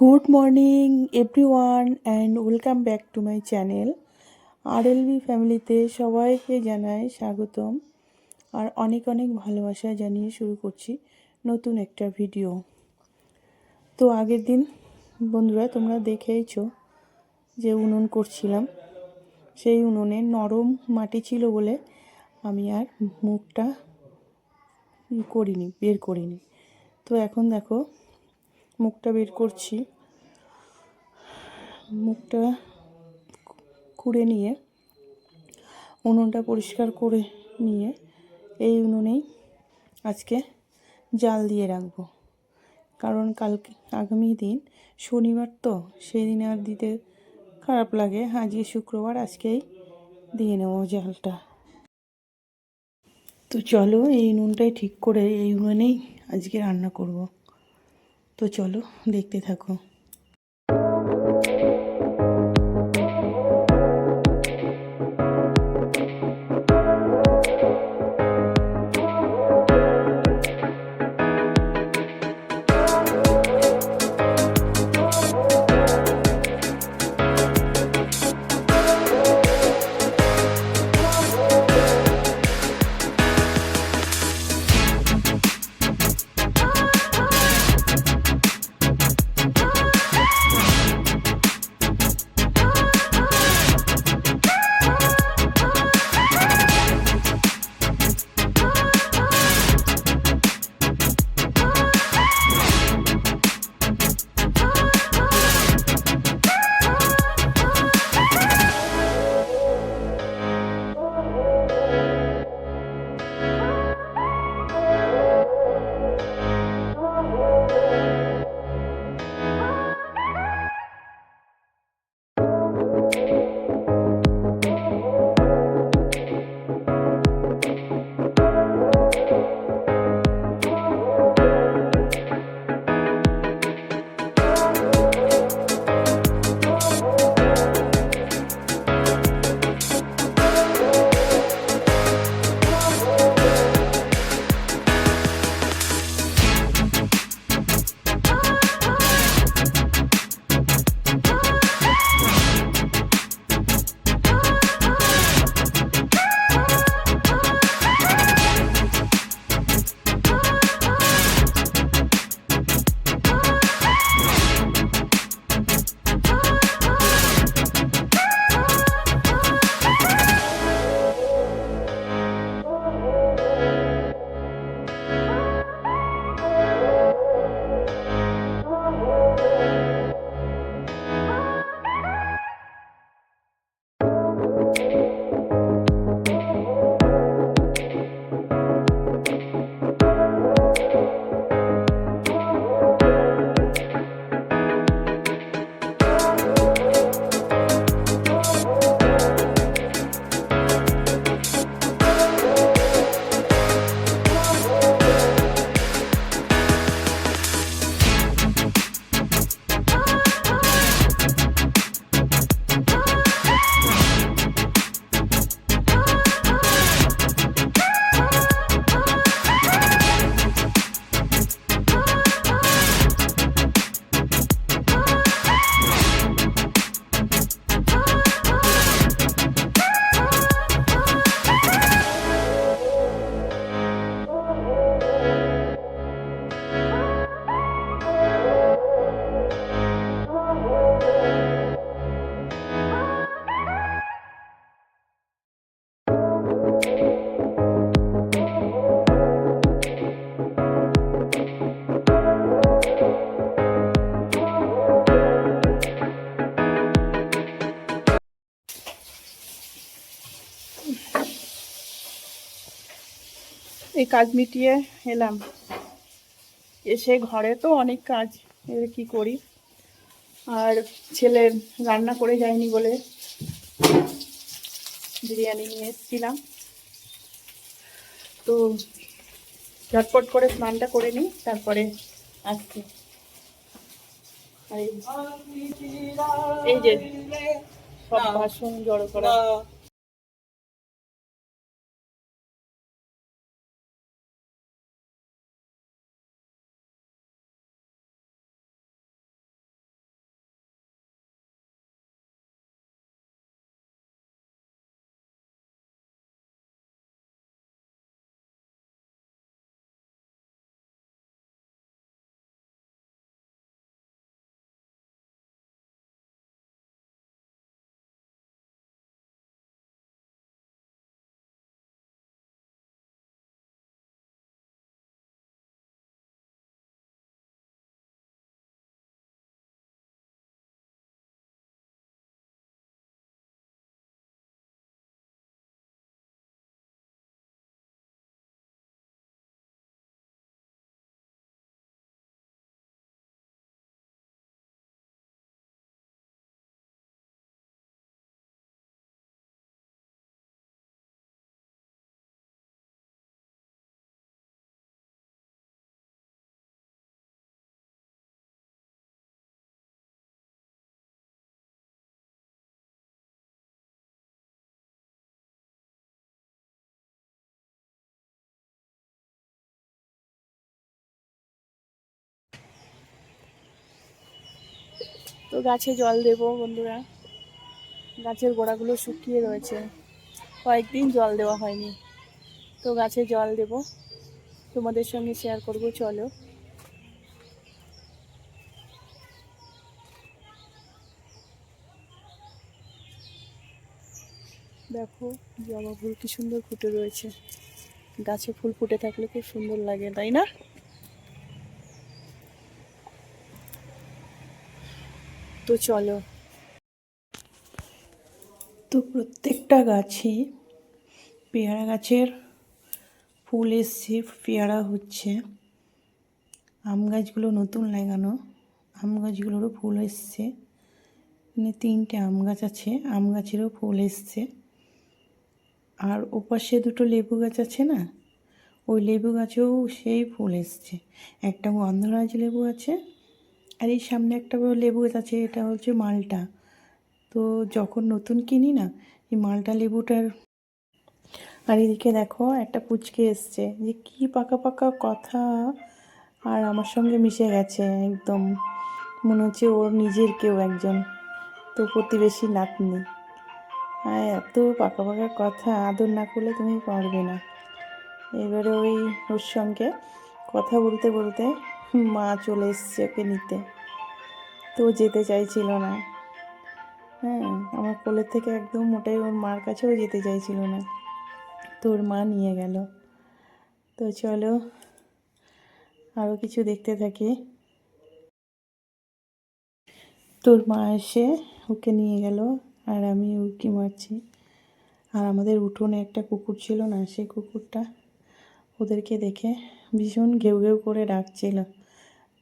Good morning everyone and welcome back to my channel R LB ফ্যামিলিতে সবাইকে জানাই স্বাগতম। আর অনেক অনেক ভালোবাসা জানিয়ে শুরু করছি নতুন একটা ভিডিও তো আগের দিন, বন্ধুরা, তোমরা দেখেইছ যে উনুন করছিলাম। সেই উনুনে নরম মাটি ছিল বলে আমি আর মুখটা করিনি, বের করিনি। তো এখন দেখো মুখটা বের করছি। মুখটা খুঁড়ে নিয়ে, উনুনটা পরিষ্কার করে নিয়ে এই উনুনেই আজকে জাল দিয়ে রাখব। কারণ কালকে, আগামী দিন, শনিবার তো সেই দিনে আর দিতে খারাপ লাগে। আজকে শুক্রবার, আজকেই দিয়ে নেব জালটা। তো চলো, এই নুনটাই ঠিক করে এই উনুনেই আজকে রান্না করব। তো চলো দেখতে থাকো। কাজ মিটিয়ে এলাম। এসে ঘরে তো অনেক কাজ এর কি করি? আর ছেলে রান্না করে যায়নি বলে বিরিয়ানি নিয়ে এসেছিলাম। তো ঝটপট করে স্নানটা করে নিই, তারপরে আসছি। এই যে সব বাসন জড়ো করা। তো গাছে জল দেবো বন্ধুরা। গাছের গোড়াগুলো শুকিয়ে রয়েছে। কয়েকদিন জল দেওয়া হয়নি। তো গাছে জল দেব। তোমাদের সঙ্গে শেয়ার করব, চলো। দেখো, জবা ফুল কি সুন্দর ফুটে রয়েছে। গাছে ফুল ফুটে থাকলে খুব সুন্দর লাগে, তাই না? তো চলো। তো প্রত্যেকটা গাছে পেয়ারা গাছের ফুল এসছে, পেয়ারা হচ্ছে। আম গাছগুলো নতুন লাগানো, আম গাছগুলোরও ফুল এসছে। মানে তিনটে আম গাছ আছে, আম গাছেরও ফুল এসছে। আর ওপাশে দুটো লেবু গাছ আছে না? ওই লেবু গাছেও সেই ফুল এসছে। একটা গন্ধরাজ লেবু আছে আর এই সামনে একটা বড় লেবু গাছ আছে, এটা হচ্ছে মালটা। তো যখন নতুন কিনি না, এই মালটা লেবুটার আর এদিকে দেখো একটা পুচকে এসছে। যে কি পাকা পাকা কথা, আর আমার সঙ্গে মিশে গেছে একদম। মনে হচ্ছে ওর নিজের কেউ একজন, তো প্রতিবেশী নাতনি। আর এত পাকা পাকা কথা, আদর না করলে তুমি পারবে না। এবারে ওই ওর সঙ্গে কথা বলতে বলতে মা চলে এসছে ওকে নিতে। তো যেতে চাইছিল না। হ্যাঁ আমার কোলের থেকে একদম মোটাই ওর মার কাছেও যেতে চাইছিল না। তো ওর মা নিয়ে গেল। তো চলো আরও কিছু দেখতে থাকি। তোর মা এসে ওকে নিয়ে গেল আর আমি উকি মারছি। আর আমাদের উঠোনে একটা কুকুর ছিল না, সেই কুকুরটা ওদেরকে দেখে ভীষণ ঘেউ ঘেউ করে ডাকছিল।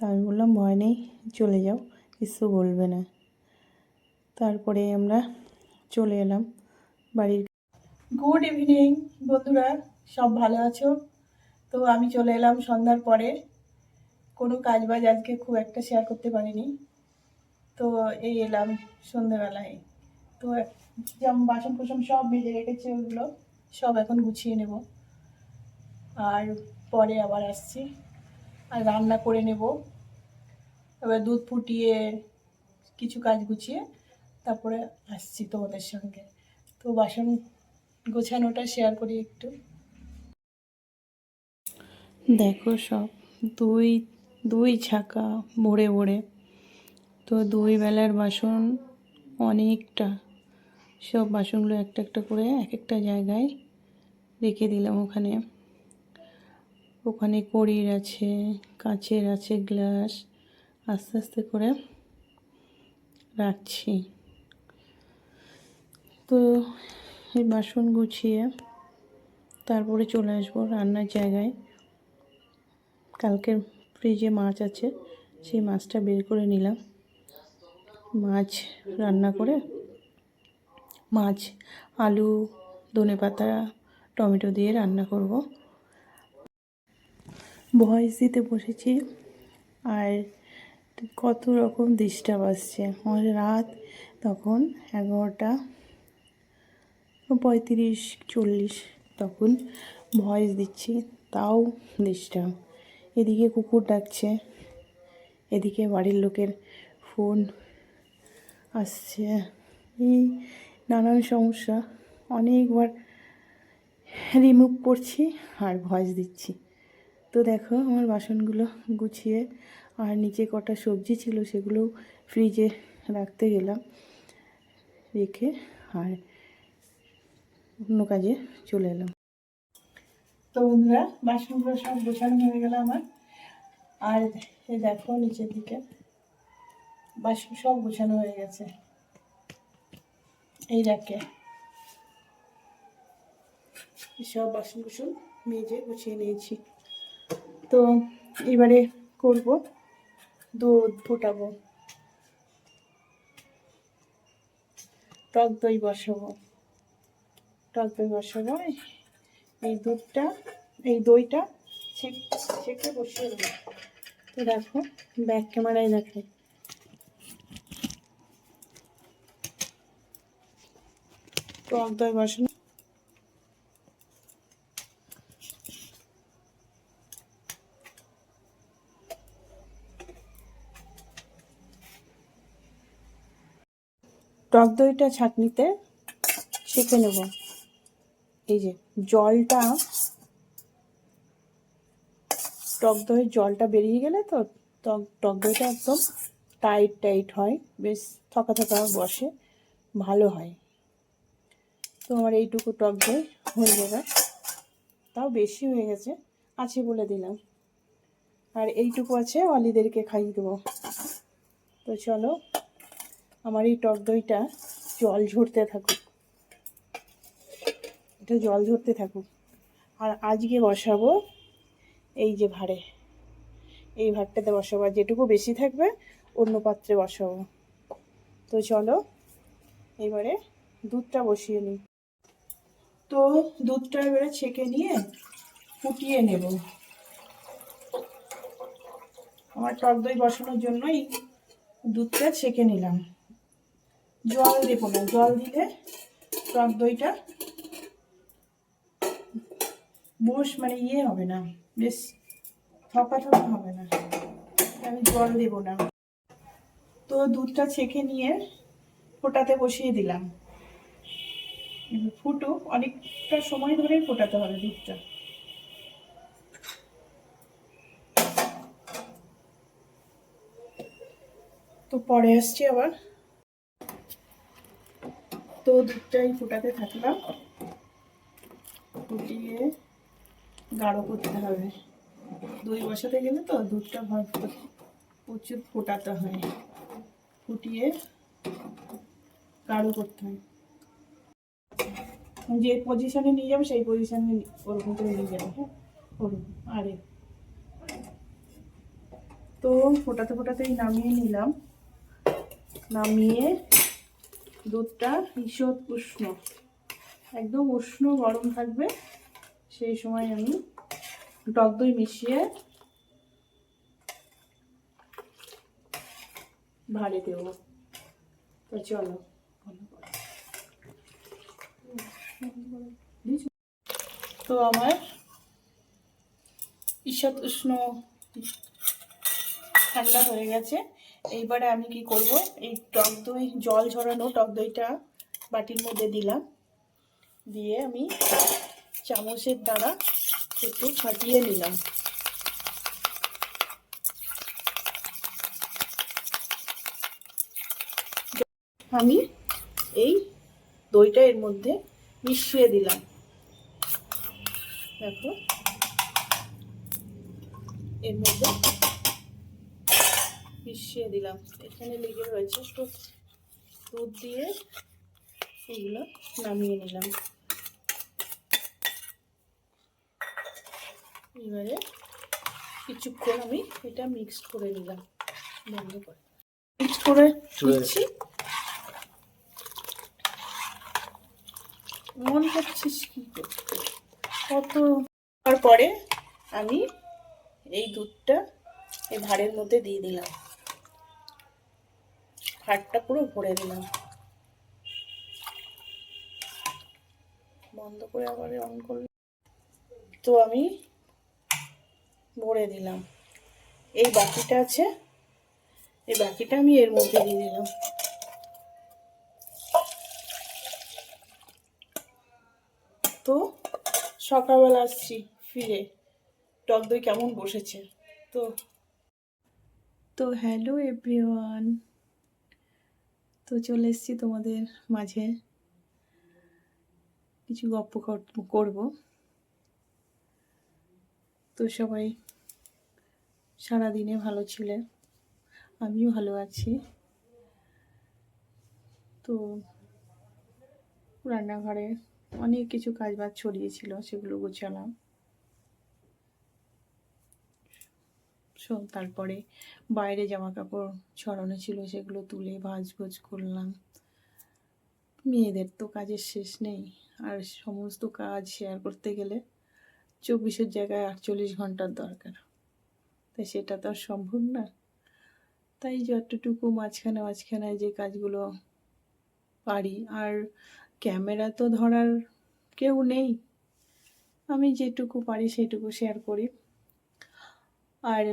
তা আমি বললাম, ভয় নেই, চলে যাও, কিছু বলবে না। তারপরে আমরা চলে এলাম বাড়ির গুড ইভিনিং, বন্ধুরা, সব ভালো আছো? তো আমি চলে এলাম সন্ধ্যার পরে। কোনো কাজ বাজ আজকে খুব একটা শেয়ার করতে পারিনি। তো এই এলাম সন্ধেবেলায় তো যেমন বাসন কোসন সব ভেজে রেখেছে ওগুলো, সব এখন গুছিয়ে নেব। আর পরে আবার আসছি। আর রান্না করে নেব। এবার দুধ ফুটিয়ে কিছু কাজ গুছিয়ে তারপরে আসছি তোমাদের সঙ্গে। তো বাসন গোছানোটা শেয়ার করি একটু। দেখো সব দুই দুই ছাকা ভরে ভরে। তো দুই বেলার বাসন অনেকটা, সব বাসনগুলো একটা একটা করে এক একটা জায়গায় রেখে দিলাম ওখানে। ওখানে কড়ির আছে, কাঁচের আছে, গ্লাস আস্তে আস্তে করে রাখছি। তো এই বাসন গুছিয়ে তারপরে চলে আসব রান্নার জায়গায়। কালকের ফ্রিজে মাছ আছে, সেই মাছটা বের করে নিলাম। মাছ রান্না করে, মাছ, আলু, ধনে পাতা, টমেটো দিয়ে রান্না করব। ভয়েস দিতে বসেছি, আর কত রকম ডিস্টার্ব আসছে। আমার রাত তখন এগারোটা, পঁয়ত্রিশ, চল্লিশ তখন ভয়েস দিচ্ছি, তাও ডিস্টার্ব। এদিকে কুকুর ডাকছে, এদিকে বাড়ির লোকের ফোন আসছে। এই নানান সমস্যা, অনেকবার রিমুভ করছি আর ভয়েস দিচ্ছি। তো দেখো আমার বাসনগুলো গুছিয়ে আর নিচে কটা সবজি ছিল সেগুলো ফ্রিজে রাখতে গেলাম, রেখে আর অন্য কাজে চলে এলাম। তো বন্ধুরা, বাসনগুলো সব গোছানো হয়ে গেল আমার। আর এই দেখো নিচের দিকে বাসন সব গোছানো হয়ে গেছে। এই রাখে সব বাসন কুসন মেজে গুছিয়ে নিয়েছি। তো এবারে করব। দুধ ফুটাবো। টক দই বসাবো। টক দই বসাবো। এই দুধটা, এই দইটা ছেক বসিয়ে দেবো। তো দেখো, ব্যাক ক্যামেরায় দেখাই টক দই বসানো টক দইটা ছাঁকনিতে ছেঁকে নেব। এই যে জলটা, টক দইয়ের জলটা বেরিয়ে গেলে তো টক টক দইটা একদম টাইট টাইট হয়, বেশ থকা থকা বসে, ভালো হয়। তো আমার এইটুকু টক দই হয়ে যাবে তাও বেশি হয়ে গেছে, আছে বলে দিলাম। আর এইটুকু আছে, অলিদেরকে খাইয়ে দেবো। তো চলো আমার এই টক দইটা জল ঝরতে থাকুক। এটা জল ঝরতে থাকুক। আর আজকে বসাবো এই যে ভাড়ে। এই ভাতটাতে বসাবো। আর যেটুকু বেশি থাকবে, অন্য পাত্রে বসাবো। তো চলো, এবারে দুধটা বসিয়ে নিই। তো দুধটা এবারে ছেঁকে নিয়ে ফুটিয়ে নেব। আমার টক দই বসানোর জন্যই দুধটা ছেঁকে নিলাম। জল দেবো না, জল দিলে টক দইটা বস মানে ইয়ে হবে না, বেশ থকা থকা হবে না। আমি জল দেবো না। তো দুধটা ছেঁকে নিয়ে ফোটাতে বসিয়ে দিলাম। ফুটো, অনেকটা সময় ধরে ফোটাতে হবে দুধটা। তো পরে আসছি আবার। তো দুধটাই ফোটাতে থাকলাম। ফুটিয়ে গাঢ় করতে হবে। দই বসাতে গেলে তো দুধটা প্রচুর ফোটাতে হয়। ফুটিয়ে গাঢ় করতে হয়। যে পজিশনে নিয়ে যাবে, সেই পজিশনে ওরকম করে নিয়ে যাবে হ্যাঁ? আরে। তো ফোটাতে ফোটাতেই নামিয়ে নিলাম। নামিয়ে দুধটা ঈষৎ উষ্ণ। একদম উষ্ণ গরম থাকবে। সেই সময় আমি টক দই মিশিয়ে ভাড়ে দেব। তো চলো। তো আমার ঈষৎ উষ্ণ ঠান্ডা হয়ে গেছে। এইবারে আমি কি করব? এই টক দই, জল ঝরানো টক দইটা বাটির মধ্যে দিলাম। দিয়ে আমি চামচের দ্বারা একটু ফাটিয়ে নিলাম। আমি এই দইটা এর মধ্যে মিশিয়ে দিলাম। দেখো, এর মধ্যে মিশিয়ে দিলাম। এখানে লেগে রয়েছে তো দুধ দিয়ে এগুলো নামিয়ে নিলাম। এবারে কিছুক্ষণ আমি এটা মিক্সড করে নিলাম। বন্ধ করে। মিক্স করে দিচ্ছি। মন করছিস কি করতে? কত পরে আমি এই দুধটা এই ভাঁড়ের মধ্যে দিয়ে দিলাম। ভাতটা পুরো ভরে দিলাম। বন্ধ করে আবার অন করলাম। তো আমি ভরে দিলাম। এই বাকিটা আছে। এই বাকিটা আমি এর মধ্যে দিয়ে দিলাম। তো সকালবেলা আসছি, ফিরে। টক দই কেমন বসেছে। তো তো হ্যালো এভরিওয়ান তো চলে এসেছি তোমাদের মাঝে। কিছু গপ্প করব। তো সবাই সারাদিনে ভালো ছিলে, আমিও ভালো আছি। তো রান্নাঘরে অনেক কিছু কাজবাজ ছড়িয়েছিল সেগুলো গোছালাম। তারপরে বাইরে জামা কাপড় ছড়ানো ছিল, সেগুলো তুলে ভাজ ভোজ করলাম। মেয়েদের তো কাজের শেষ নেই। আর সমস্ত কাজ শেয়ার করতে গেলে চব্বিশের জায়গায় আটচল্লিশ ঘণ্টার দরকার। তাই সেটা তো আর সম্ভব না। তাই যতটুকু মাঝখানে মাঝখানে যে কাজগুলো পারি। আর ক্যামেরা তো ধরার কেউ নেই। আমি যেটুকু পারি সেটুকু শেয়ার করি। আর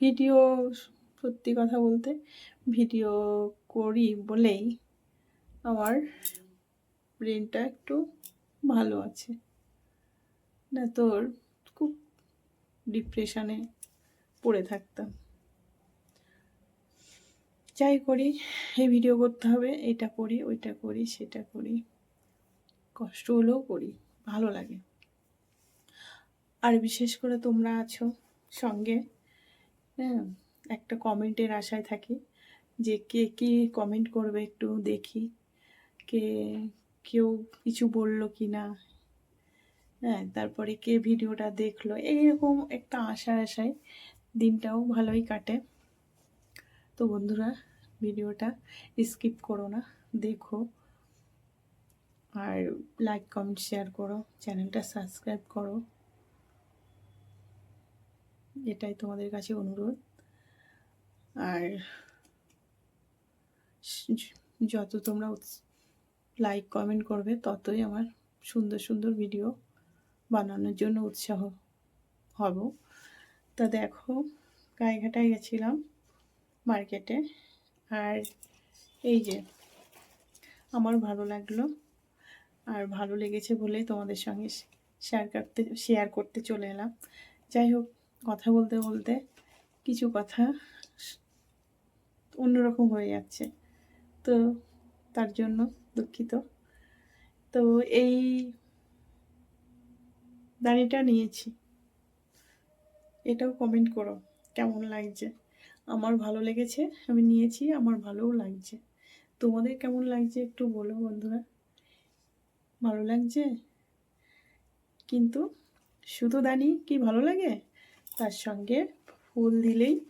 ভিডিও সত্যি কথা বলতে ভিডিও করি বলেই আমার ব্রেনটা একটু ভালো আছে। না তোর খুব ডিপ্রেশনে পড়ে থাকতাম। যাই করি, এই ভিডিও করতে হবে, এটা করি, ওইটা করি, সেটা করি। কষ্ট হলেও করি, ভালো লাগে। আর বিশেষ করে তোমরা আছো সঙ্গে হ্যাঁ একটা কমেন্টের আশায় থাকি যে কে কি কমেন্ট করবে একটু দেখি, কে, কেউ কিছু বলল কি না হ্যাঁ তারপরে কে ভিডিওটা দেখল, এইরকম একটা আশা আশায় দিনটাও ভালোই কাটে। তো বন্ধুরা, ভিডিওটা স্কিপ করো না, দেখো আর লাইক, কমেন্ট, শেয়ার করো, চ্যানেলটা সাবস্ক্রাইব করো। এটাই তোমাদের কাছে অনুরোধ। আর যত তোমরা লাইক কমেন্ট করবে, ততই আমার সুন্দর সুন্দর ভিডিও বানানোর জন্য উৎসাহ হব। তা দেখো গায়েঘাটায় গেছিলাম মার্কেটে আর এই যে, আমার ভালো লাগল। আর ভালো লেগেছে বলেই তোমাদের সঙ্গে শেয়ার করতে শেয়ার করতে চলে এলাম। যাই হোক কথা বলতে বলতে কিছু কথা অন্যরকম হয়ে যাচ্ছে। তো তার জন্য দুঃখিত। তো এই দাড়িটা নিয়েছি। এটাও কমেন্ট করো, কেমন লাগছে? আমার ভালো লেগেছে, আমি নিয়েছি, আমার ভালোও লাগছে। তোমাদের কেমন লাগছে একটু বলো বন্ধুরা। ভালো লাগছে? কিন্তু শুধু দানি কি ভালো লাগে? তার সঙ্গে ফুল দিলেই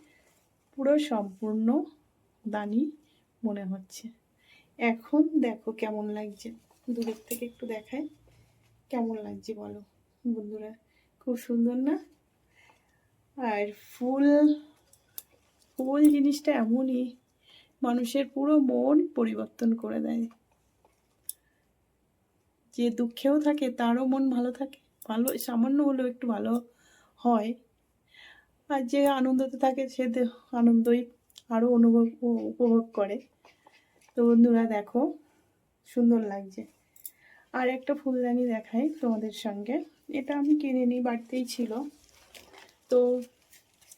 পুরো সম্পূর্ণ দানি মনে হচ্ছে। এখন দেখো কেমন লাগছে। দূরের থেকে একটু দেখায় কেমন লাগছে বলো বন্ধুরা? খুব সুন্দর না? আর ফুল ফুল জিনিসটা এমনই, মানুষের পুরো মন পরিবর্তন করে দেয়। যে দুঃখেও থাকে, তারও মন ভালো থাকে। ভালো, সামান্য হলেও একটু ভালো হয়। আর যে আনন্দতে থাকে সে আনন্দই আরও অনুভব উপভোগ করে। তো বন্ধুরা দেখো, সুন্দর লাগছে। আর একটা ফুলদানি দেখাই তোমাদের সঙ্গে। এটা আমি কিনে নিই, বাড়িতেই ছিল। তো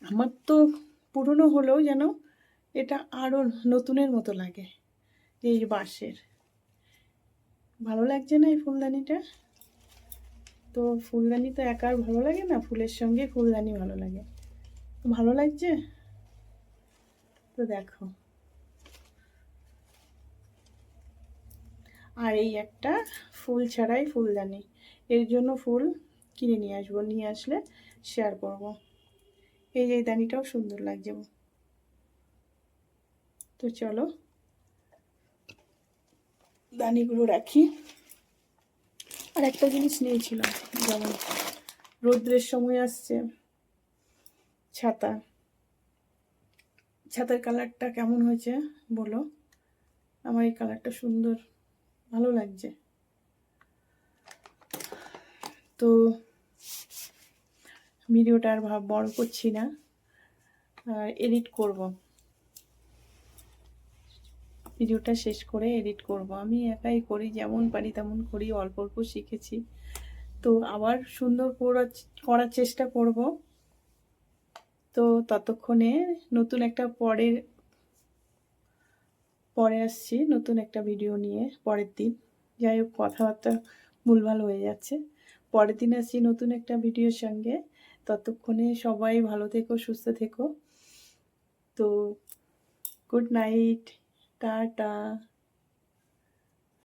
আমার তো পুরনো হলেও যেন এটা আরও নতুনের মতো লাগে এই বাঁশের। ভালো লাগছে না এই ফুলদানিটা? তো ফুলদানি তো একার ভালো লাগে না? ফুলের সঙ্গে ফুলদানি ভালো লাগে। ভালো লাগছে? তো দেখো। আর এই একটা ফুল ছাড়াই ফুলদানি। এর জন্য ফুল কিনে নিয়ে আসব, নিয়ে আসলে শেয়ার করব। এই এই দানিটাও সুন্দর লাগছে। তো চলো, দানিগুলো রাখি। আর একটা জিনিস নিয়েছিলাম, যেমন রৌদ্রের সময় আসছে। ছাতা। ছাতার কালারটা কেমন হয়েছে বলো? আমার এই কালারটা সুন্দর, ভালো লাগছে। তো ভিডিওটা আর ভাব বড় করছি না, আর এডিট করব। ভিডিওটা শেষ করে এডিট করব। আমি একাই করি, যেমন পারি তেমন করি, অল্প অল্প শিখেছি। তো আবার সুন্দর করার করার চেষ্টা করব। তো ততক্ষণে নতুন একটা পরের, পরে আসছি নতুন একটা ভিডিও নিয়ে পরের দিন। যাই হোক, কথাবার্তা ভুলভাল হয়ে যাচ্ছে। পরের দিন আসছি নতুন একটা ভিডিওর সঙ্গে। ততক্ষণে সবাই ভালো থেকো, সুস্থ থেকো। তো গুড নাইট টাটা।